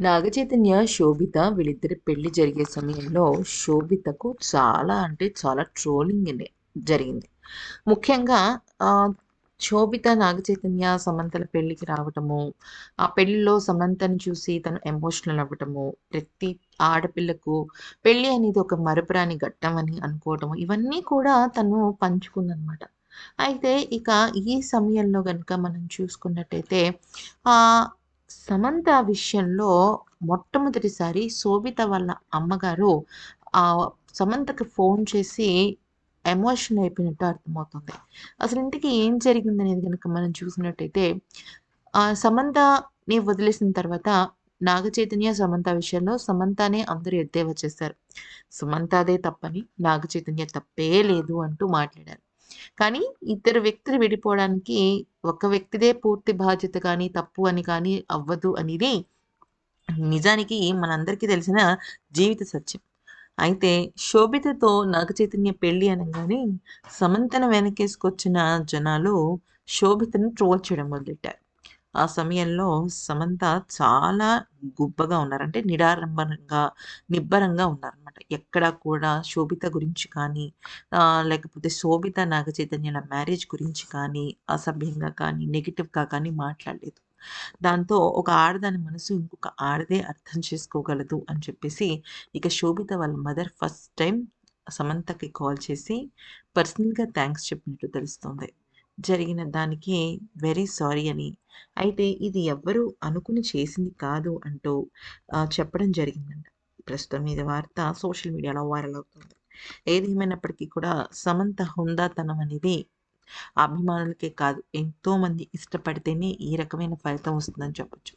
నాగచైతన్య శోభిత వీళ్ళిద్దరి పెళ్ళి జరిగే సమయంలో శోభితకు చాలా అంటే చాలా ట్రోలింగ్ జరిగింది. ముఖ్యంగా శోభిత నాగచైతన్య సమంతల పెళ్ళికి రావటము ఆ పెళ్ళిలో సమంతని చూసి తను ఎమోషనల్ అవ్వటము ప్రతి ఆడపిల్లకు పెళ్ళి అనేది ఒక మరపురాని ఘట్టం అని అనుకోవటము ఇవన్నీ కూడా తను పంచుకుందనమాట అయితే ఇక ఈ సమయంలో కనుక మనం చూసుకున్నట్టయితే ఆ సమంత విషయంలో మొట్టమొదటిసారి శోభిత వాళ్ళ అమ్మగారు ఆ సమంతకి ఫోన్ చేసి ఎమోషన్ అయిపోయినట్టు అర్థమవుతుంది. అసలు ఇంటికి ఏం జరిగిందనేది కనుక మనం చూసినట్టయితే ఆ సమంతని వదిలేసిన తర్వాత నాగ చైతన్య సమంత విషయంలో సమంతనే అందరూ ఎద్దేవా చేశారు. సమంతదే తప్పని నాగ చైతన్య తప్పే లేదు అంటూ మాట్లాడారు. కానీ ఇద్దరు వ్యక్తులు విడిపోవడానికి ఒక వ్యక్తిదే పూర్తి బాధ్యత కానీ తప్పు అని కానీ అవ్వదు అనేది నిజానికి మనందరికీ తెలిసిన జీవిత సత్యం. అయితే శోభితతో నాగ చైతన్య పెళ్ళి అనగానే సమంతను వెనకేసుకొచ్చిన జనాలు శోభితను ట్రోల్ చేయడం మొదలెట్టారు. ఆ సమయంలో సమంత చాలా గుబ్బగా ఉన్నారంటే నిడారంభంగా నిబ్బరంగా ఉన్నారనమాట ఎక్కడా కూడా శోభిత గురించి కానీ లేకపోతే శోభిత నాగ చైతన్యాల మ్యారేజ్ గురించి కానీ అసభ్యంగా కానీ నెగిటివ్గా కానీ మాట్లాడలేదు. దాంతో ఒక ఆడదాని మనసు ఇంకొక ఆడదే అర్థం చేసుకోగలదు అని చెప్పేసి ఇక శోభిత వాళ్ళ మదర్ ఫస్ట్ టైం సమంతకి కాల్ చేసి పర్సనల్గా థ్యాంక్స్ చెప్పినట్టు తెలుస్తుంది. జరిగిన దానికి వెరీ సారీ అని. అయితే ఇది ఎవ్వరూ అనుకుని చేసింది కాదు అంటూ చెప్పడం జరిగిందంట. ప్రస్తుతం ఇది వార్త సోషల్ మీడియాలో వైరల్ అవుతుంది. ఏది ఏమైనప్పటికీ కూడా సమంత హుందాతనం అనేది అభిమానులకే కాదు ఎంతోమంది ఇష్టపడితేనే ఈ రకమైన ఫలితం వస్తుందని చెప్పొచ్చు.